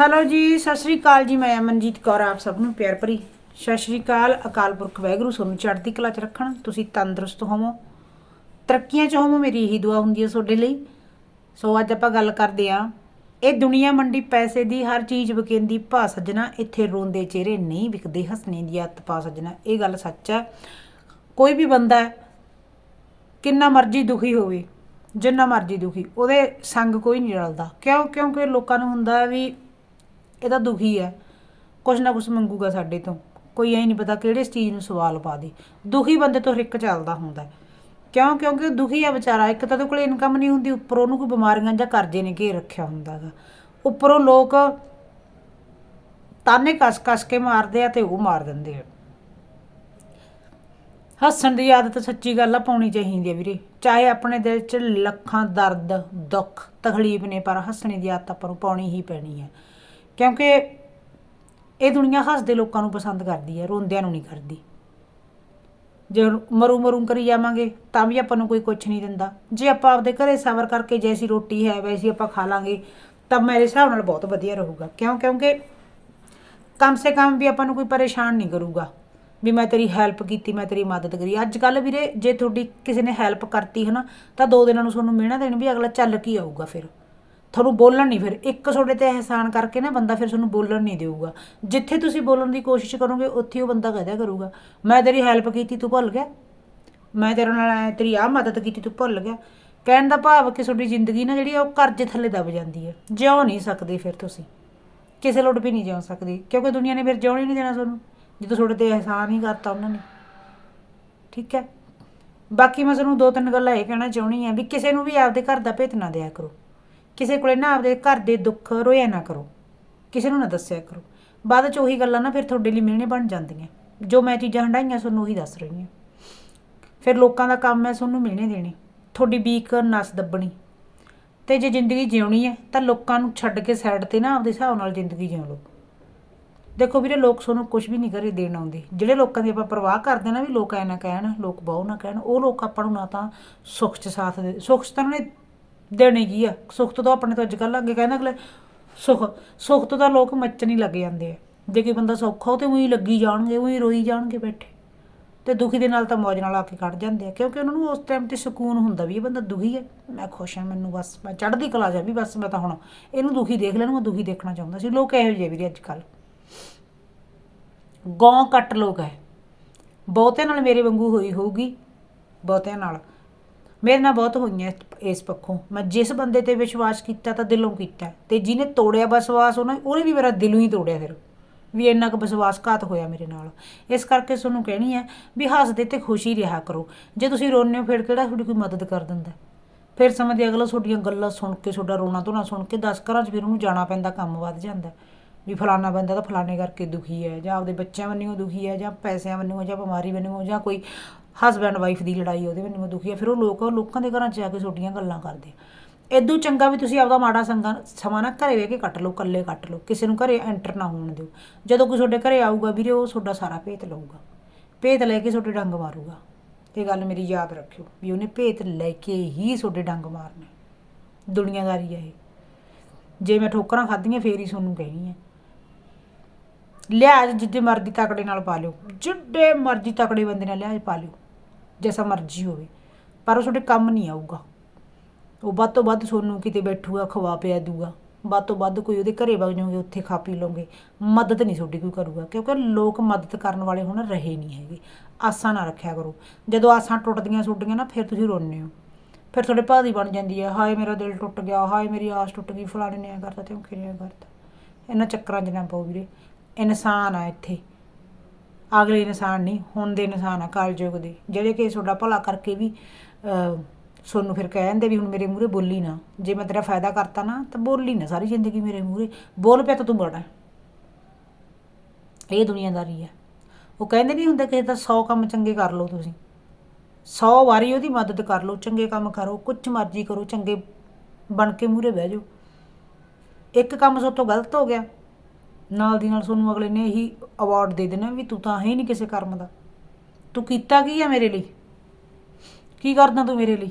Hello ਜੀ, ਸਤਿ ਸ਼੍ਰੀ ਅਕਾਲ ਜੀ, ਮੈਂ ਅਮਨਜੀਤ ਕੌਰ, ਆਪ ਸਭ ਨੂੰ ਪਿਆਰ ਭਰੀ। ਸਤਿ ਸ਼੍ਰੀ ਅਕਾਲ ਅਕਾਲ ਪੁਰਖ ਵਾਹਿਗੁਰੂ ਤੁਹਾਨੂੰ ਚੜ੍ਹਦੀ ਕਲਾ 'ਚ ਰੱਖਣ। ਤੁਸੀਂ ਤੰਦਰੁਸਤ ਹੋਵੋ। ਤਰੱਕੀਆਂ 'ਚ ਹੋਵੋ, ਮੇਰੀ ਇਹੀ ਦੁਆ ਹੁੰਦੀ ਹੈ ਤੁਹਾਡੇ ਲਈ। ਸੋ ਅੱਜ ਆਪਾਂ ਗੱਲ ਕਰਦੇ ਆ ਇਹ ਦੁਨੀਆ ਮੰਡੀ ਪੈਸੇ ਦੀ, ਹਰ ਚੀਜ਼ ਵਿਕੇਂਦੀ ਭਾ ਸੱਜਣਾ ਇੱਥੇ ਰੋਂਦੇ ਚਿਹਰੇ, ਨਹੀਂ ਵਿਕਦੇ, ਹੱਸਣੇ ਦੀ ਆਦਤ ਪਾ ਸੱਜਣਾ। ਇਹ ਗੱਲ ਸੱਚ ਹੈ। ਕੋਈ ਵੀ ਬੰਦਾ ਕਿੰਨਾ ਮਰਜ਼ੀ ਦੁਖੀ ਹੋਵੇ, ਜਿੰਨਾ ਮਰਜ਼ੀ ਦੁਖੀ, ਉਹਦੇ ਸੰਗ ਕੋਈ ਨਹੀਂ ਰਲਦਾ। ਕਿਉਂ? ਕਿਉਂਕਿ ਲੋਕਾਂ ਨੂੰ ਹੁੰਦਾ ਵੀ ਇਹ ਤਾਂ ਦੁਖੀ ਹੈ। ਕੁਛ ਨਾ ਕੁਛ ਮੰਗੂਗਾ ਸਾਡੇ ਤੋਂ। ਕੋਈ ਐ ਨਹੀਂ ਪਤਾ ਕਿਹੜੇ ਚੀਜ਼ ਨੂੰ ਸਵਾਲ ਪਾ ਦੇ। ਦੁਖੀ ਬੰਦੇ ਤੋਂ ਹਰ ਇੱਕ ਚੱਲਦਾ ਹੁੰਦਾ ਕਿਉਂ? ਕਿਉਂਕਿ ਉਹ ਦੁਖੀ ਆ ਵਿਚਾਰਾ। ਇੱਕ ਤਾਂ ਉਹਦੇ ਕੋਲ ਇਨਕਮ ਨਹੀਂ ਹੁੰਦੀ, ਉੱਪਰੋਂ ਉਹਨੂੰ ਕੋਈ ਬਿਮਾਰੀਆਂ ਜਾਂ ਕਰਜ਼ੇ ਨੇ ਘੇਰ ਰੱਖਿਆ ਹੁੰਦਾ ਗਾ। ਉੱਪਰੋਂ ਲੋਕ ਤਾਨੇ ਕਸ-ਕਸ ਕੇ ਮਾਰਦੇ ਆ ਤੇ ਉਹ ਮਾਰ ਦਿੰਦੇ ਆ। ਹੱਸਣ ਦੀ ਆਦਤ ਸੱਚੀ ਗੱਲ ਆ, ਪਾਉਣੀ ਚਾਹੀਦੀ ਹੈ ਵੀਰੇ। ਚਾਹੇ ਆਪਣੇ ਦਿਲ 'ਚ ਲੱਖਾਂ ਦਰਦ, ਦੁੱਖ, ਤਕਲੀਫ ਨੇ, ਪਰ ਹੱਸਣ ਦੀ ਆਦਤ ਆਪਾਂ ਨੂੰ ਪਾਉਣੀ ਹੀ ਪੈਣੀ ਹੈ ਕਿਉਂਕਿ ਇਹ ਦੁਨੀਆ ਹੱਸਦੇ ਲੋਕਾਂ ਨੂੰ ਪਸੰਦ ਕਰਦੀ ਹੈ, ਰੋਂਦਿਆਂ ਨੂੰ ਨਹੀਂ ਕਰਦੀ। ਜੇ ਮਰੂ ਮਰੂ ਕਰੀ ਜਾਵਾਂਗੇ, ਤਾਂ ਵੀ ਆਪਾਂ ਨੂੰ ਕੋਈ ਕੁਝ ਨਹੀਂ ਦਿੰਦਾ। ਜੇ ਆਪਾਂ ਆਪਦੇ ਘਰੇ ਸਬਰ ਕਰਕੇ ਜੈਸੀ ਰੋਟੀ ਹੈ, ਵੈਸੀ ਆਪਾਂ ਖਾ ਲਾਂਗੇ, ਤਾਂ ਮੇਰੇ ਹਿਸਾਬ ਨਾਲ ਬਹੁਤ ਵਧੀਆ ਰਹੂਗਾ। ਕਿਉਂ? ਕਿਉਂਕਿ ਕਮ ਸੇ ਕਮ ਵੀ ਆਪਾਂ ਨੂੰ ਕੋਈ ਪਰੇਸ਼ਾਨ ਨਹੀਂ ਕਰੂਗਾ ਵੀ ਮੈਂ ਤੇਰੀ ਹੈਲਪ ਕੀਤੀ, ਮੈਂ ਤੇਰੀ ਮਦਦ ਕਰੀ। ਅੱਜ ਕੱਲ ਵੀਰੇ, ਜੇ ਤੁਹਾਡੀ ਕਿਸੇ ਨੇ ਹੈਲਪ ਕਰਤੀ ਹੈ ਨਾ ਤਾਂ ਦੋ ਦਿਨਾਂ ਨੂੰ ਤੁਹਾਨੂੰ ਮਿਹਣਾ ਦੇਣ ਵੀ ਅਗਲਾ ਚੱਲ ਕੀ ਆਊਗਾ ਫਿਰ? ਤੁਹਾਨੂੰ ਬੋਲਣ ਨਹੀਂ, ਫਿਰ ਇੱਕ ਤੁਹਾਡੇ ਤੇ ਅਹਿਸਾਨ ਕਰਕੇ ਨਾ ਬੰਦਾ ਫਿਰ ਤੁਹਾਨੂੰ ਬੋਲਣ ਨਹੀਂ ਦੇਊਗਾ। ਜਿੱਥੇ ਤੁਸੀਂ ਬੋਲਣ ਦੀ ਕੋਸ਼ਿਸ਼ ਕਰੋਗੇ, ਉੱਥੇ ਉਹ ਬੰਦਾ ਕਹਦਾ ਕਰੂਗਾ, ਮੈਂ ਤੇਰੀ ਹੈਲਪ ਕੀਤੀ, ਤੂੰ ਭੁੱਲ ਗਿਆ। ਮੈਂ ਤੇਰੇ ਨਾਲ ਤੇਰੀ ਆਹ ਮਦਦ ਕੀਤੀ, ਤੂੰ ਭੁੱਲ ਗਿਆ। ਕਹਿਣ ਦਾ ਭਾਵ ਕਿ ਤੁਹਾਡੀ ਜ਼ਿੰਦਗੀ ਨਾ ਜਿਹੜੀ ਆ, ਉਹ ਕਰਜ਼ੇ ਥੱਲੇ ਦਬ ਜਾਂਦੀ ਹੈ। ਜਿਉ ਨਹੀਂ ਸਕਦੇ ਫਿਰ ਤੁਸੀਂ। ਕਿਸੇ ਲੋਟ ਵੀ ਨਹੀਂ ਜਿਉ ਸਕਦੇ, ਕਿਉਂਕਿ ਦੁਨੀਆ ਨੇ ਫਿਰ ਜਿਉਣ ਹੀ ਨਹੀਂ ਦੇਣਾ ਤੁਹਾਨੂੰ, ਜਦੋਂ ਤੁਹਾਡੇ ਤੇ ਅਹਿਸਾਨ ਹੀ ਕਰਤਾ ਉਹਨਾਂ ਨੇ। ਠੀਕ ਹੈ? ਬਾਕੀ ਮੈਂ ਤੁਹਾਨੂੰ ਦੋ ਤਿੰਨ ਗੱਲਾਂ ਇਹ ਕਹਿਣਾ ਚਾਹੁੰਦੀ ਆ ਵੀ ਕਿਸੇ ਨੂੰ ਵੀ ਆਪਦੇ ਘਰ ਦਾ ਭੇਤ ਨਾ ਦਿਆ ਕਰੋ। ਕਿਸੇ ਕੋਲੇ ਨਾ ਆਪਦੇ ਘਰ ਦੇ ਦੁੱਖ ਰੋਇਆ ਨਾ ਕਰੋ। ਕਿਸੇ ਨੂੰ ਨਾ ਦੱਸਿਆ ਕਰੋ। ਬਾਅਦ ਚ ਉਹੀ ਗੱਲਾਂ ਨਾ ਫਿਰ ਤੁਹਾਡੇ ਲਈ ਮਿਲਣੇ ਬਣ ਜਾਂਦੀਆਂ। ਜੋ ਮੈਂ ਚੀਜ਼ਾਂ ਹੰਡਾਈਆਂ ਤੁਹਾਨੂੰ ਉਹੀ ਦੱਸ ਰਹੀ ਹਾਂ। ਫਿਰ ਲੋਕਾਂ ਦਾ ਕੰਮ ਹੈ ਤੁਹਾਨੂੰ ਮਿਲਣੇ ਦੇਣੇ। ਤੁਹਾਡੀ ਵੀਕ ਨਸ ਦੱਬਣੀ। ਤੇ ਜੇ ਜ਼ਿੰਦਗੀ ਜਿਉਣੀ ਹੈ, ਤਾਂ ਲੋਕਾਂ ਨੂੰ ਛੱਡ ਕੇ ਸਾਈਡ ਤੇ ਨਾ ਆਪਦੇ ਹਿਸਾਬ ਨਾਲ ਜ਼ਿੰਦਗੀ ਜਿਉ ਲਓ। ਦੇਖੋ ਵੀਰੇ, ਲੋਕ ਸਾਨੂੰ ਕੁਝ ਵੀ ਨਹੀਂ ਕਰੇ ਦੇਣ ਆਉਂਦੇ। ਜਿਹੜੇ ਲੋਕਾਂ ਦੀ ਆਪਾਂ ਪਰਵਾਹ ਕਰਦੇ ਨਾ ਵੀ ਲੋਕ ਐ ਨਾ ਕਹਿਣ, ਲੋਕ ਬਹੁ ਨਾ ਕਹਿਣ, ਉਹ ਲੋਕ ਆਪਾਂ ਨੂੰ ਨਾ ਤਾਂ ਸੁੱਖ 'ਚ ਸਾਥ ਦੇ, ਸੁੱਖ 'ਚ ਤਾਂ ਉਹਨਾਂ ਨੇ ਦੇਣੇ ਕੀ ਆ? ਸੁੱਖ ਤੋਂ ਤਾਂ ਆਪਣੇ ਤੋਂ ਅੱਜ ਕੱਲ੍ਹ ਅੱਗੇ ਕਹਿੰਦਾ ਅਗਲੇ। ਸੁੱਖ ਸੁੱਖ ਤੋਂ ਤਾਂ ਲੋਕ ਮੱਚਣ ਹੀ ਲੱਗ ਜਾਂਦੇ ਆ। ਜੇ ਕੋਈ ਬੰਦਾ ਸੌਖਾ ਹੋ ਤੇ ਉਹੀ ਲੱਗੀ ਜਾਣਗੇ, ਉਹੀ ਰੋਈ ਜਾਣਗੇ ਬੈਠੇ। ਤੇ ਦੁਖੀ ਦੇ ਨਾਲ ਤਾਂ ਮੌਜ ਨਾਲ ਆ ਕੇ ਕੱਢ ਜਾਂਦੇ ਆ, ਕਿਉਂਕਿ ਉਹਨਾਂ ਨੂੰ ਉਸ ਟਾਈਮ ਤੇ ਸਕੂਨ ਹੁੰਦਾ ਵੀ ਇਹ ਬੰਦਾ ਦੁਖੀ ਹੈ ਮੈਂ ਖੁਸ਼ ਹਾਂ ਮੈਨੂੰ ਬਸ, ਮੈਂ ਚੜ੍ਹਦੀ ਕਲਾ ਜਾ ਵੀ ਬਸ ਮੈਂ ਤਾਂ ਹੁਣ ਇਹਨੂੰ ਦੁਖੀ ਦੇਖ ਲੈਣਾ, ਮੈਂ ਦੁਖੀ ਦੇਖਣਾ ਚਾਹੁੰਦਾ ਸੀ। ਲੋਕ ਇਹੋ ਜਿਹੇ ਵੀਰੇ ਅੱਜ ਕੱਲ੍ਹ ਗੌਂ ਕੱਟ ਲੋਕ ਹੈ ਬਹੁਤਿਆਂ ਨਾਲ ਮੇਰੇ ਵਾਂਗੂ ਹੋਈ ਹੋਊਗੀ, ਬਹੁਤਿਆਂ ਨਾਲ। ਮੇਰੇ ਨਾਲ ਬਹੁਤ ਹੋਈਆਂ ਇਸ- ਪੱਖੋਂ। ਮੈਂ ਜਿਸ ਬੰਦੇ ਤੇ ਵਿਸ਼ਵਾਸ ਕੀਤਾ ਤਾਂ ਦਿਲੋਂ ਕੀਤਾ। ਤੇ ਜਿਹਨੇ ਤੋੜਿਆ ਵਿਸ਼ਵਾਸ ਉਹਨਾਂ ਉਹਨੇ ਵੀ ਮੇਰਾ ਦਿਲੋਂ ਹੀ ਤੋੜਿਆ ਫਿਰ। ਵੀ ਇੰਨਾ ਕੁ ਵਿਸ਼ਵਾਸਘਾਤ ਹੋਇਆ ਮੇਰੇ ਨਾਲ। ਇਸ ਕਰਕੇ ਤੁਹਾਨੂੰ ਕਹਿਣੀ ਹੈ ਵੀ ਹੱਸਦੇ ਤੇ ਖੁਸ਼ੀ ਰਿਹਾ ਕਰੋ। ਜੇ ਤੁਸੀਂ ਰੋਨੇ ਹੋ, ਫਿਰ ਕਿਹੜਾ ਤੁਹਾਡੀ ਕੋਈ ਮਦਦ ਕਰ ਦਿੰਦਾ? ਫਿਰ ਸਮਝਦੇ ਅਗਲਾ ਤੁਹਾਡੀਆਂ ਗੱਲਾਂ ਸੁਣ ਕੇ, ਤੁਹਾਡਾ ਰੋਣਾ ਧੋਣਾ ਸੁਣ ਕੇ 10 ਘਰਾਂ 'ਚ ਫਿਰ ਉਹਨੂੰ ਜਾਣਾ ਪੈਂਦਾ, ਕੰਮ ਵੱਧ ਜਾਂਦਾ। ਵੀ ਫਲਾਣਾ ਬੰਦਾ ਤਾਂ ਫਲਾਣੇ ਕਰਕੇ ਦੁਖੀ ਹੈ, ਜਾਂ ਆਪਦੇ ਬੱਚਿਆਂ ਵੰਨਿਓ ਦੁਖੀ ਹੈ, ਜਾਂ ਪੈਸਿਆਂ ਵੱਲੋਂ, ਜਾਂ ਬਿਮਾਰੀ ਵੱਲੋਂ, ਜਾਂ ਕੋਈ ਹਸਬੈਂਡ ਵਾਈਫ ਦੀ ਲੜਾਈ ਉਹਦੇ ਵੱਲੋਂ ਦੁਖੀ ਆ। ਫਿਰ ਉਹ ਲੋਕ ਲੋਕਾਂ ਦੇ ਘਰਾਂ 'ਚ ਜਾ ਕੇ ਤੁਹਾਡੀਆਂ ਗੱਲਾਂ ਕਰਦੇ ਇਦੋਂ ਚੰਗਾ ਵੀ ਤੁਸੀਂ ਆਪਦਾ ਮਾੜਾ ਸੰਗਾ, ਸਮਾਂ ਨਾ ਘਰੇ ਵੇ ਕੇ ਕੱਟ ਲਓ, ਇਕੱਲੇ ਕੱਟ ਲਓ। ਕਿਸੇ ਨੂੰ ਘਰੇ ਐਂਟਰ ਨਾ ਹੋਣ ਦਿਓ। ਜਦੋਂ ਕੋਈ ਤੁਹਾਡੇ ਘਰੇ ਆਊਗਾ ਵੀਰੇ, ਉਹ ਤੁਹਾਡਾ ਸਾਰਾ ਭੇਤ ਲਊਗਾ। ਭੇਤ ਲੈ ਕੇ ਤੁਹਾਡੇ ਡੰਗ ਮਾਰੂਗਾ। ਇਹ ਗੱਲ ਮੇਰੀ ਯਾਦ ਰੱਖਿਓ ਵੀ ਉਹਨੇ ਭੇਤ ਲੈ ਕੇ ਹੀ ਤੁਹਾਡੇ ਡੰਗ ਮਾਰਨੇ। ਦੁਨੀਆਦਾਰੀ ਹੈ ਇਹ। ਜੇ ਮੈਂ ਠੋਕਰਾਂ ਖਾਧੀਆਂ, ਫੇਰ ਹੀ ਤੁਹਾਨੂੰ ਕਹਿਣੀ ਹੈ ਲਿਹਾਜ਼ ਜਿੱਦੇ ਮਰਜ਼ੀ ਤਕੜੇ ਨਾਲ ਪਾ ਲਿਓ। ਜਿੱਡੇ ਮਰਜ਼ੀ ਤਕੜੇ ਬੰਦੇ ਨਾਲ ਲਿਹਾਜ਼ ਪਾ ਲਿਓ, ਜੈਸਾ ਮਰਜ਼ੀ ਹੋਵੇ। ਪਰ ਉਹ ਤੁਹਾਡੇ ਕੰਮ ਨਹੀਂ ਆਊਗਾ। ਉਹ ਵੱਧ ਤੋਂ ਵੱਧ ਤੁਹਾਨੂੰ ਕਿਤੇ ਬੈਠੂਗਾ, ਖਵਾ ਪਿਆ ਦੂਗਾ। ਵੱਧ ਤੋਂ ਵੱਧ ਕੋਈ ਉਹਦੇ ਘਰੇ ਵਗ ਜਾਓਗੇ ਉੱਥੇ ਖਾ ਪੀ ਲਓਗੇ ਮਦਦ ਨਹੀਂ ਤੁਹਾਡੀ ਕੋਈ ਕਰੂਗਾ, ਕਿਉਂਕਿ ਲੋਕ ਮਦਦ ਕਰਨ ਵਾਲੇ ਹੁਣ ਰਹੇ ਨਹੀਂ ਹੈਗੇ। ਆਸਾਂ ਨਾ ਰੱਖਿਆ ਕਰੋ। ਜਦੋਂ ਆਸਾਂ ਟੁੱਟਦੀਆਂ ਛੁੱਟੀਆਂ ਨਾ, ਫਿਰ ਤੁਸੀਂ ਰੋਂਦੇ ਹੋ। ਫਿਰ ਤੁਹਾਡੇ ਭਾਦੀ ਬਣ ਜਾਂਦੀ ਹੈ ਹਾਏ ਮੇਰਾ ਦਿਲ ਟੁੱਟ ਗਿਆ, ਹਾਏ ਮੇਰੀ ਆਸ ਟੁੱਟ ਗਈ, ਫਲਾਣੇ ਨੇ ਐ ਕਰਤਾ ਤੇ ਉਹ ਕਿਹਨੇ ਕਰਤਾ। ਇਹਨਾਂ ਚੱਕਰਾਂ 'ਚ ਨਾ ਪਾਓ ਵੀਰੇ। ਇਨਸਾਨ ਆ ਇੱਥੇ। ਅਗਲੇ ਇਨਸਾਨ ਨਹੀਂ ਹੁਣ ਦੇ ਇਨਸਾਨ ਆ ਕਲਯੁਗ ਦੇ। ਜਿਹੜੇ ਕਿ ਤੁਹਾਡਾ ਭਲਾ ਕਰਕੇ ਵੀ ਅਹ, ਤੁਹਾਨੂੰ ਫਿਰ ਕਹਿੰਦੇ ਵੀ ਹੁਣ ਮੇਰੇ ਮੂਹਰੇ ਬੋਲੀ ਨਾ। ਜੇ ਮੈਂ ਤੇਰਾ ਫਾਇਦਾ ਕਰਤਾ ਨਾ ਤਾਂ ਬੋਲੀ ਨਾ ਸਾਰੀ ਜ਼ਿੰਦਗੀ ਮੇਰੇ ਮੂਹਰੇ। ਬੋਲ ਪਿਆ ਤਾਂ ਤੂੰ ਬੜਾ। ਇਹ ਦੁਨੀਆਦਾਰੀ ਹੈ ਉਹ ਕਹਿੰਦੇ ਨਹੀਂ ਹੁੰਦੇ ਕਿਸੇ ਦਾ 100 ਕੰਮ ਚੰਗੇ ਕਰ ਲਓ ਤੁਸੀਂ। 100 ਵਾਰੀ ਉਹਦੀ ਮਦਦ ਕਰ ਲਓ ਚੰਗੇ ਕੰਮ ਕਰੋ ਕੁਝ ਮਰਜ਼ੀ ਕਰੋ ਚੰਗੇ ਬਣ ਕੇ ਮੂਹਰੇ ਬਹਿ ਜਾਓ। ਇੱਕ ਕੰਮ ਸੋ ਤੋਂ ਗਲਤ ਹੋ ਗਿਆ। ਨਾਲ ਦੀ ਨਾਲ ਤੁਹਾਨੂੰ ਅਗਲੇ ਨੇ ਇਹੀ ਅਵਾਰਡ ਦੇ ਦੇਣਾ ਵੀ ਤੂੰ ਤਾਂ ਹੈ ਹੀ ਨਹੀਂ ਕਿਸੇ ਕਰਮ ਦਾ। ਤੂੰ ਕੀਤਾ ਕੀ ਆ ਮੇਰੇ ਲਈ? ਕੀ ਕਰਦਾ ਤੂੰ ਮੇਰੇ ਲਈ?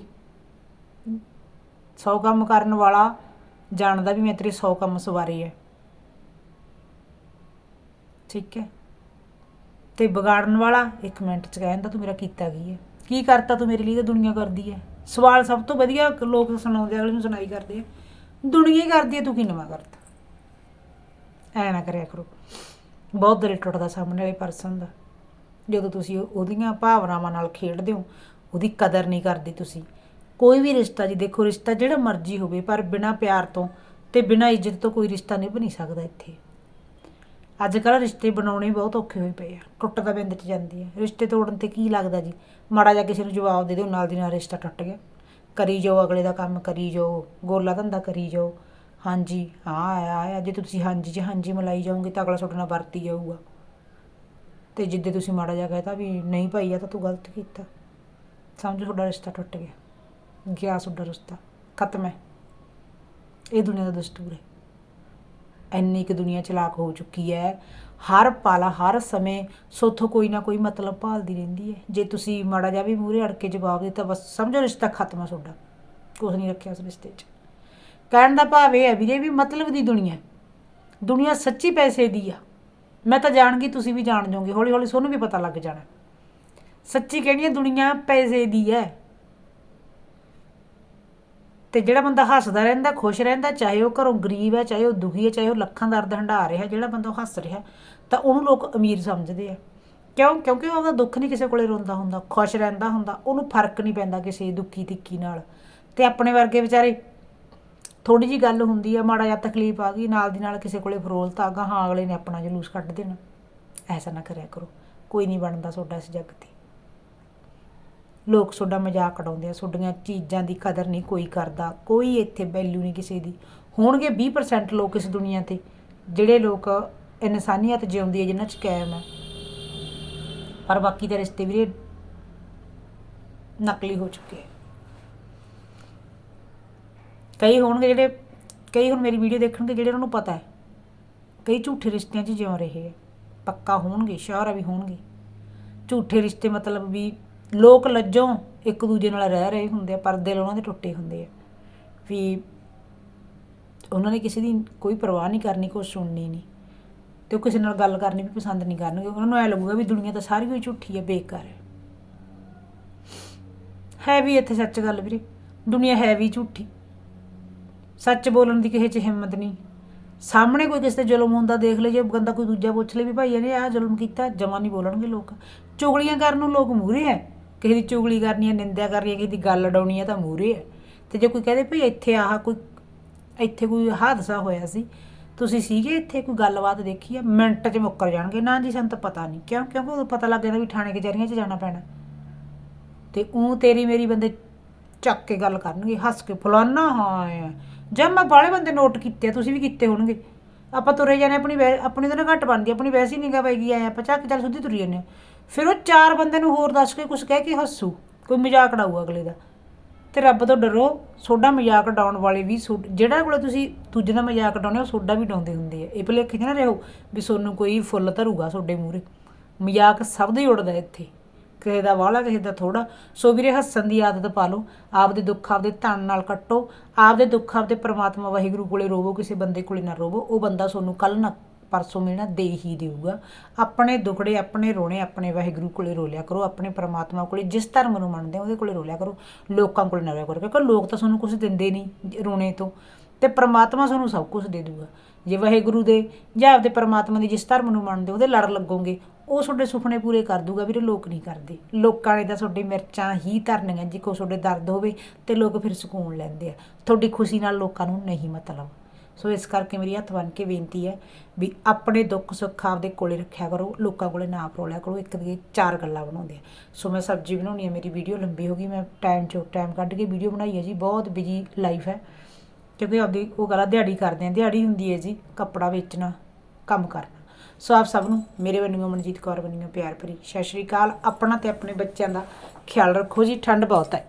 ਸੌ ਕੰਮ ਕਰਨ ਵਾਲਾ ਜਾਣਦਾ ਵੀ ਮੈਂ ਤੇਰੇ 100 ਕੰਮ ਸਵਾਰੇ ਐ ਠੀਕ ਹੈ? ਤੇ ਵਿਗਾੜਨ ਵਾਲਾ ਇੱਕ ਮਿੰਟ ਚ ਕਹਿੰਦਾ ਤੂੰ ਮੇਰਾ ਕੀਤਾ ਕੀ ਹੈ ਕੀ ਕਰਤਾ ਤੂੰ ਮੇਰੇ ਲਈ ਤਾਂ ਦੁਨੀਆ ਕਰਦੀ ਹੈ ਸਵਾਲ ਸਭ ਤੋਂ ਵਧੀਆ ਲੋਕ ਸੁਣਾਉਂਦੇ ਅਗਲੇ ਨੂੰ ਸੁਣਾਈ ਕਰਦੇ ਆ। ਦੁਨੀਆ ਹੀ ਕਰਦੀ ਹੈ ਤੂੰ ਕੀ ਨਵਾਂ ਕਰਤਾ? ਐ ਨਾ ਕਰਿਆ ਕਰੋ। ਬਹੁਤ ਦਿਲ ਟੁੱਟਦਾ ਸਾਹਮਣੇ ਵਾਲੇ ਪਰਸਨ ਦਾ। ਜਦੋਂ ਤੁਸੀਂ ਉਹਦੀਆਂ ਭਾਵਨਾਵਾਂ ਨਾਲ ਖੇਡਦੇ ਹੋ, ਉਹਦੀ ਕਦਰ ਨਹੀਂ ਕਰਦੇ ਤੁਸੀਂ। ਕੋਈ ਵੀ ਰਿਸ਼ਤਾ ਜੀ, ਦੇਖੋ ਰਿਸ਼ਤਾ ਜਿਹੜਾ ਮਰਜ਼ੀ ਹੋਵੇ, ਪਰ ਬਿਨਾਂ ਪਿਆਰ ਤੋਂ ਤੇ ਬਿਨਾਂ ਇੱਜ਼ਤ ਤੋਂ ਕੋਈ ਰਿਸ਼ਤਾ ਨਹੀਂ ਬਣੀ ਸਕਦਾ ਇੱਥੇ। ਅੱਜ ਕੱਲ੍ਹ ਰਿਸ਼ਤੇ ਬਣਾਉਣੇ ਬਹੁਤ ਔਖੇ ਹੋਏ ਪਏ ਆ। ਟੁੱਟਦਾ ਬਿੰਦ 'ਚ ਜਾਂਦੀ ਹੈ ਰਿਸ਼ਤੇ ਤੋੜਨ ਤੇ ਕੀ ਲੱਗਦਾ ਜੀ? ਮਾੜਾ ਜਿਹਾ ਕਿਸੇ ਨੂੰ ਜਵਾਬ ਦੇ ਦਿਓ, ਨਾਲ ਦੀ ਨਾਲ ਰਿਸ਼ਤਾ ਟੁੱਟ ਗਿਆ। ਕਰੀ ਜਾਓ, ਅਗਲੇ ਦਾ ਕੰਮ ਕਰੀ ਜਾਓ। ਗੋਲਾ ਧੰਦਾ ਕਰੀ ਜਾਓ। ਹਾਂਜੀ, ਹਾਂ, ਆਇਆ ਆਇਆ। ਜੇ ਤੁਸੀਂ ਹਾਂਜੀ 'ਚ ਹਾਂਜੀ ਮਲਾਈ ਜਾਓਗੇ ਤਾਂ ਅਗਲਾ ਤੁਹਾਡੇ ਨਾਲ ਵਰਤੀ ਜਾਊਗਾ। ਤੇ ਜਿੱਦੇ ਤੁਸੀਂ ਮਾੜਾ ਜਿਹਾ ਕਹਤਾ ਵੀ ਨਹੀਂ ਭਾਈ ਆ ਤਾਂ ਤੂੰ ਗਲਤ ਕੀਤਾ। ਸਮਝੋ ਤੁਹਾਡਾ ਰਿਸ਼ਤਾ ਟੁੱਟ ਗਿਆ। ਗਿਆ ਤੁਹਾਡਾ ਰਿਸ਼ਤਾ। ਖਤਮ ਹੈ। ਇਹ ਦੁਨੀਆ ਦਾ ਦਸਤੂਰ ਹੈ। ਇੰਨੀ ਕੁ ਦੁਨੀਆ ਚਲਾਕ ਹੋ ਚੁੱਕੀ ਹੈ। ਹਰ ਪਾਲਾ, ਹਰ ਸਮੇਂ ਸੋਥੋਂ ਕੋਈ ਨਾ ਕੋਈ ਮਤਲਬ ਭਾਲਦੀ ਰਹਿੰਦੀ ਹੈ। ਜੇ ਤੁਸੀਂ ਮਾੜਾ ਜਿਹਾ ਵੀ ਮੂਹਰੇ ਅੜ ਕੇ ਜਵਾਬ ਦਿੱਤਾ, ਬਸ ਸਮਝੋ ਰਿਸ਼ਤਾ ਖਤਮ ਹੈ ਤੁਹਾਡਾ। ਕੁਝ ਨਹੀਂ ਰੱਖਿਆ ਉਸ ਰਿਸ਼ਤੇ 'ਚ। ਕਹਿਣ ਦਾ ਭਾਵ ਇਹ ਹੈ ਵੀਰੇ ਵੀ ਮਤਲਬ ਦੀ ਦੁਨੀਆ ਦੁਨੀਆ ਸੱਚੀ ਪੈਸੇ ਦੀ ਆ। ਮੈਂ ਤਾਂ ਜਾਣ ਗਈ ਤੁਸੀਂ ਵੀ ਜਾਣ ਜਾਓਗੇ ਹੌਲੀ ਹੌਲੀ ਤੁਹਾਨੂੰ ਵੀ ਪਤਾ ਲੱਗ ਜਾਣਾ। ਸੱਚੀ ਕਹਿਣੀ ਹੈ ਦੁਨੀਆ ਪੈਸੇ ਦੀ ਹੈ। ਤੇ ਜਿਹੜਾ ਬੰਦਾ ਹੱਸਦਾ ਰਹਿੰਦਾ, ਖੁਸ਼ ਰਹਿੰਦਾ, ਚਾਹੇ ਉਹ ਘਰੋਂ ਗਰੀਬ ਹੈ, ਚਾਹੇ ਉਹ ਦੁਖੀ ਹੈ, ਚਾਹੇ ਉਹ ਲੱਖਾਂ ਦਰਦ ਹੰਢਾ ਰਿਹਾ, ਜਿਹੜਾ ਬੰਦਾ ਉਹ ਹੱਸ ਰਿਹਾ ਤਾਂ ਉਹਨੂੰ ਲੋਕ ਅਮੀਰ ਸਮਝਦੇ ਆ। ਕਿਉਂ? ਕਿਉਂਕਿ ਉਹਦਾ ਦੁੱਖ ਨਹੀਂ ਕਿਸੇ ਕੋਲੇ ਰੋਂਦਾ ਹੁੰਦਾ। ਖੁਸ਼ ਰਹਿੰਦਾ ਹੁੰਦਾ। ਉਹਨੂੰ ਫ਼ਰਕ ਨਹੀਂ ਪੈਂਦਾ ਕਿਸੇ ਦੁੱਖੀ ਤਿੱਕੀ ਨਾਲ। ਤੇ ਆਪਣੇ ਵਰਗੇ ਵਿਚਾਰੇ ਥੋੜੀ ਜੀ ਗੱਲ ਹੁੰਦੀ ਆ, ਮਾੜਾ ਜਿਹਾ ਤਕਲੀਫ ਆ ਗਈ, ਨਾਲ ਦੀ ਨਾਲ ਕਿਸੇ ਕੋਲੇ ਫਰੋਲਤ ਆ ਗਾ ਹਾਂ, ਅਗਲੇ ਨੇ ਆਪਣਾ ਜਲੂਸ ਕੱਢ ਦੇਣਾ। ਐਸਾ ਨਾ ਕਰਿਆ ਕਰੋ। ਕੋਈ ਨਹੀਂ ਬਣਦਾ ਤੁਹਾਡਾ ਇਸ ਜੱਗ ਤੇ। ਲੋਕ ਤੁਹਾਡਾ ਮਜ਼ਾਕ ਉਡਾਉਂਦੇ ਆ ਤੁਹਾਡੀਆਂ ਚੀਜ਼ਾਂ ਦੀ ਕਦਰ ਨਹੀਂ ਕੋਈ ਕਰਦਾ, ਕੋਈ ਇੱਥੇ ਵੈਲਿਊ ਨਹੀਂ ਕਿਸੇ ਦੀ। ਹੋਣਗੇ 20% ਲੋਕ ਇਸ ਦੁਨੀਆ ਤੇ, ਜਿਹੜੇ ਲੋਕ ਇਨਸਾਨੀਅਤ ਜਿਉਂਦੀ ਹੈ ਜਿਨ੍ਹਾਂ 'ਚ ਕਾਇਮ ਹੈ ਪਰ ਬਾਕੀ ਦੇ ਰਿਸ਼ਤੇ ਵੀਰੇ ਨਕਲੀ ਹੋ ਚੁੱਕੇ ਆ। ਕਈ ਹੋਣਗੇ ਜਿਹੜੇ, ਕਈ ਹੁਣ ਮੇਰੀ ਵੀਡੀਓ ਦੇਖਣਗੇ ਜਿਹੜੇ ਉਹਨਾਂ ਨੂੰ ਪਤਾ ਹੈ। ਕਈ ਝੂਠੇ ਰਿਸ਼ਤਿਆਂ 'ਚ ਜਿਉਂ ਰਹੇ ਆ ਪੱਕਾ ਹੋਣਗੇ ਸ਼ੋਰ ਆ ਵੀ ਹੋਣਗੇ। ਝੂਠੇ ਰਿਸ਼ਤੇ ਮਤਲਬ ਵੀ ਲੋਕ ਲੱਜੋਂ ਇੱਕ ਦੂਜੇ ਨਾਲ ਰਹਿ ਰਹੇ ਹੁੰਦੇ ਆ ਪਰ ਦਿਲ ਉਹਨਾਂ ਦੇ ਟੁੱਟੇ ਹੁੰਦੇ ਆ। ਵੀ ਉਹਨਾਂ ਨੇ ਕਿਸੇ ਦੀ ਕੋਈ ਪਰਵਾਹ ਨਹੀਂ ਕਰਨੀ, ਕੋਈ ਸੁਣਨੀ ਨਹੀਂ। ਤੇ ਉਹ ਕਿਸੇ ਨਾਲ ਗੱਲ ਕਰਨੀ ਵੀ ਪਸੰਦ ਨਹੀਂ ਕਰਨਗੇ। ਉਹਨਾਂ ਨੂੰ ਐ ਲੱਗੂਗਾ ਵੀ ਦੁਨੀਆ ਤਾਂ ਸਾਰੀ ਕੋਈ ਝੂਠੀ ਹੈ, ਬੇਕਾਰ ਹੈ। ਹੈ ਵੀ ਇੱਥੇ ਸੱਚ ਗੱਲ ਵੀਰੇ। ਦੁਨੀਆ ਹੈ ਵੀ ਝੂਠੀ। ਸੱਚ ਬੋਲਣ ਦੀ ਕਿਸੇ 'ਚ ਹਿੰਮਤ ਨਹੀਂ। ਸਾਹਮਣੇ ਕੋਈ ਕਿਸੇ ਤੇ ਜ਼ੁਲਮ ਹੁੰਦਾ ਦੇਖ ਲੈ ਜੇ ਬੰਦਾ ਕੋਈ ਦੂਜਾ ਪੁੱਛ ਲੇ ਵੀ ਭਾਈ ਇਹਨੇ ਆਹ ਜ਼ੁਲਮ ਕੀਤਾ, ਜਮਾ ਨਹੀਂ ਬੋਲਣਗੇ ਲੋਕ। ਚੁਗਲੀਆਂ ਕਰਨ ਨੂੰ ਲੋਕ ਮੂਰੇ ਹੈ ਕਿਸੇ ਦੀ ਚੁਗਲੀ ਕਰਨੀ ਹੈ ਨਿੰਦਿਆ ਕਰਨੀ ਹੈ ਕਿਸੇ ਦੀ ਗੱਲ ਉਡਾਉਣੀ ਹੈ ਤਾਂ ਮੂਰੇ ਹੈ ਤੇ ਜੇ ਕੋਈ ਕਹਦੇ ਭਈ ਇੱਥੇ ਆਹ ਕੋਈ, ਇੱਥੇ ਕੋਈ ਹਾਦਸਾ ਹੋਇਆ ਸੀ, ਤੁਸੀਂ ਸੀਗੇ ਇੱਥੇ ਕੋਈ ਗੱਲਬਾਤ ਦੇਖੀ ਹੈ ਮਿੰਟ 'ਚ ਮੁੱਕਰ ਜਾਣਗੇ। ਨਾ ਜੀ, ਸਾਨੂੰ ਤਾਂ ਪਤਾ ਨਹੀਂ। ਕਿਉਂ ਕਿਉਂਕਿ ਉਦੋਂ ਪਤਾ ਲੱਗ ਜਾਂਦਾ ਵੀ ਥਾਣੇ ਕਚਹਿਰੀਆਂ 'ਚ ਜਾਣਾ ਪੈਣਾ। ਤੇ ਉਹ ਤੇਰੀ ਮੇਰੀ ਬੰਦੇ ਚੱਕ ਕੇ ਗੱਲ ਕਰਨਗੇ, ਹੱਸ ਕੇ, ਫਲਾਨਾ ਹਾਂ ਜਦ ਮੈਂ ਬਾਹਲੇ ਬੰਦੇ ਨੋਟ ਕੀਤੇ ਆ, ਤੁਸੀਂ ਵੀ ਕੀਤੇ ਹੋਣਗੇ। ਆਪਾਂ ਤੁਰੇ ਜਾਣੇ ਆਪਣੀ ਵੈ- ਆਪਣੀ ਤਾਂ ਨਾ ਘੱਟ ਬਣਦੀ ਆਪਣੀ ਵੈਸੇ ਹੀ ਨਿਗਾ ਪੈਗੀ ਆਏ ਆਪਾਂ ਚੱਕ ਚੱਲ ਸਿੱਧੀ ਤੁਰੀ ਜਾਂਦੇ ਹਾਂ। ਫਿਰ ਉਹ ਚਾਰ ਬੰਦੇ ਨੂੰ ਹੋਰ ਦੱਸ ਕੇ ਕੁਝ ਕਹਿ ਕੇ ਹੱਸੂ ਕੋਈ ਮਜ਼ਾਕ ਉਡਾਊ ਅਗਲੇ ਦਾ। ਤੇ ਰੱਬ ਤੋਂ ਡਰੋ ਸੋਡਾ ਮਜ਼ਾਕ ਉਡਾਉਣ ਵਾਲੇ ਵੀ ਸੋ- ਜਿਹੜਾ ਕੋਲੇ ਤੁਸੀਂ ਦੂਜੇ ਦਾ ਮਜ਼ਾਕ ਉਡਾਉਂਦੇ ਹੋ ਸੋਡਾ ਵੀ ਉਡਾਉਂਦੇ ਹੁੰਦੇ ਆ। ਇਹ ਭੁਲੇਖੇ 'ਚ ਨਾ ਰਹੋ ਵੀ ਸੋਨੂੰ ਕੋਈ ਫੁੱਲ ਧਰੂਗਾ ਤੁਹਾਡੇ ਮੂਹਰੇ। ਮਜ਼ਾਕ ਸਭ ਦਾ ਹੀ ਉਡਦਾ ਇੱਥੇ। ਕਿਸੇ ਦਾ ਵਾਲਾ ਕਿਸੇ ਦਾ ਥੋੜਾ ਸੋ ਵੀਰੇ, ਹੱਸਣ ਦੀ ਆਦਤ ਪਾ ਲਓ। ਆਪਦੇ ਦੁੱਖ ਆਪਦੇ ਧਨ ਨਾਲ ਕੱਟੋ। ਆਪਦੇ ਦੁੱਖ ਆਪਦੇ ਪ੍ਰਮਾਤਮਾ ਵਾਹਿਗੁਰੂ ਕੋਲੇ ਰੋਵੋ, ਕਿਸੇ ਬੰਦੇ ਕੋਲੇ ਨਾ ਰੋਵੋ। ਉਹ ਬੰਦਾ ਤੁਹਾਨੂੰ ਕੱਲ ਨਾ ਪਰਸੋਂ ਮਿਲਣਾ ਦੇ ਹੀ ਦੇਊਗਾ। ਆਪਣੇ ਦੁਖੜੇ, ਆਪਣੇ ਰੋਣੇ ਆਪਣੇ ਵਾਹਿਗੁਰੂ ਕੋਲੇ ਰੋਲਿਆ ਕਰੋ। ਆਪਣੇ ਪਰਮਾਤਮਾ ਕੋਲੇ ਜਿਸ ਧਰਮ ਨੂੰ ਮੰਨਦੇ ਹੋ, ਉਹਦੇ ਕੋਲੇ ਰੋਲਿਆ ਕਰੋ। ਲੋਕਾਂ ਕੋਲੇ ਨਾ ਰੋਲਿਆ ਕਰੋ। ਕਿਉਂਕਿ ਲੋਕ ਤਾਂ ਤੁਹਾਨੂੰ ਕੁਝ ਦਿੰਦੇ ਨਹੀਂ ਰੋਣੇ ਤੋਂ। ਤੇ ਪਰਮਾਤਮਾ ਤੁਹਾਨੂੰ ਸਭ ਕੁਝ ਦੇ ਦੂਗਾ ਜੇ ਵਾਹਿਗੁਰੂ ਦੇ ਜਾਂ ਆਪਦੇ ਪਰਮਾਤਮਾ ਦੀ ਜਿਸ ਧਰਮ ਨੂੰ ਮੰਨਦੇ ਹੋ, ਉਹਦੇ ਲੜ ਲੱਗੋਗੇ ਉਹ ਤੁਹਾਡੇ ਸੁਪਨੇ ਪੂਰੇ ਕਰ ਦੂਗਾ ਵੀਰੇ ਲੋਕ ਨਹੀਂ ਕਰਦੇ। ਲੋਕਾਂ ਨੇ ਤਾਂ ਤੁਹਾਡੀ ਮਿਰਚਾਂ ਹੀ ਧਰਨੀਆਂ ਜੇ ਕੋਈ ਤੁਹਾਡੇ ਦਰਦ ਹੋਵੇ ਤੇ ਲੋਕ ਫਿਰ ਸਕੂਨ ਲੈਂਦੇ ਆ। ਤੁਹਾਡੀ ਖੁਸ਼ੀ ਨਾਲ ਲੋਕਾਂ ਨੂੰ ਨਹੀਂ ਮਤਲਬ। ਸੋ ਇਸ ਕਰਕੇ ਮੇਰੀ ਹੱਥ ਬੰਨ ਕੇ ਬੇਨਤੀ ਹੈ ਵੀ ਆਪਣੇ ਦੁੱਖ ਸੁੱਖ ਆਪਦੇ ਕੋਲੇ ਰੱਖਿਆ ਕਰੋ ਲੋਕਾਂ ਕੋਲੇ ਨਾ ਪਰੋਲਿਆ ਕਰੋ ਇੱਕ ਦੀ ਚਾਰ ਗੱਲਾਂ ਬਣਾਉਂਦੇ ਆ। ਸੋ ਮੈਂ ਸਬਜ਼ੀ ਬਣਾਉਣੀ ਹੈ ਮੇਰੀ ਵੀਡੀਓ ਲੰਬੀ ਹੋ ਗਈ ਮੈਂ ਟਾਈਮ ਚੋਂ ਟਾਈਮ ਕੱਢ ਕੇ ਵੀਡੀਓ ਬਣਾਈ ਹੈ ਜੀ ਬਹੁਤ ਬਿਜ਼ੀ ਲਾਈਫ ਹੈ। ਕਿਉਂਕਿ ਆਪਦੀ ਉਹ ਗਲਾ ਦਿਹਾੜੀ ਕਰਦੇ ਆ, ਦਿਹਾੜੀ ਹੁੰਦੀ ਹੈ ਜੀ, ਕੱਪੜਾ ਵੇਚਣਾ, ਕੰਮ ਕਰਨਾ। ਸੋ ਆਪ ਸਭ ਨੂੰ ਮੇਰੇ ਵੱਲੋਂ ਮਨਜੀਤ ਕੌਰ ਵੱਲੋਂ ਪਿਆਰ ਭਰੀ ਸਤਿ ਸ਼੍ਰੀ ਅਕਾਲ। ਆਪਣਾ ਤੇ ਆਪਣੇ ਬੱਚਿਆਂ ਦਾ ਖਿਆਲ ਰੱਖੋ ਜੀ, ਠੰਡ ਬਹੁਤ ਹੈ।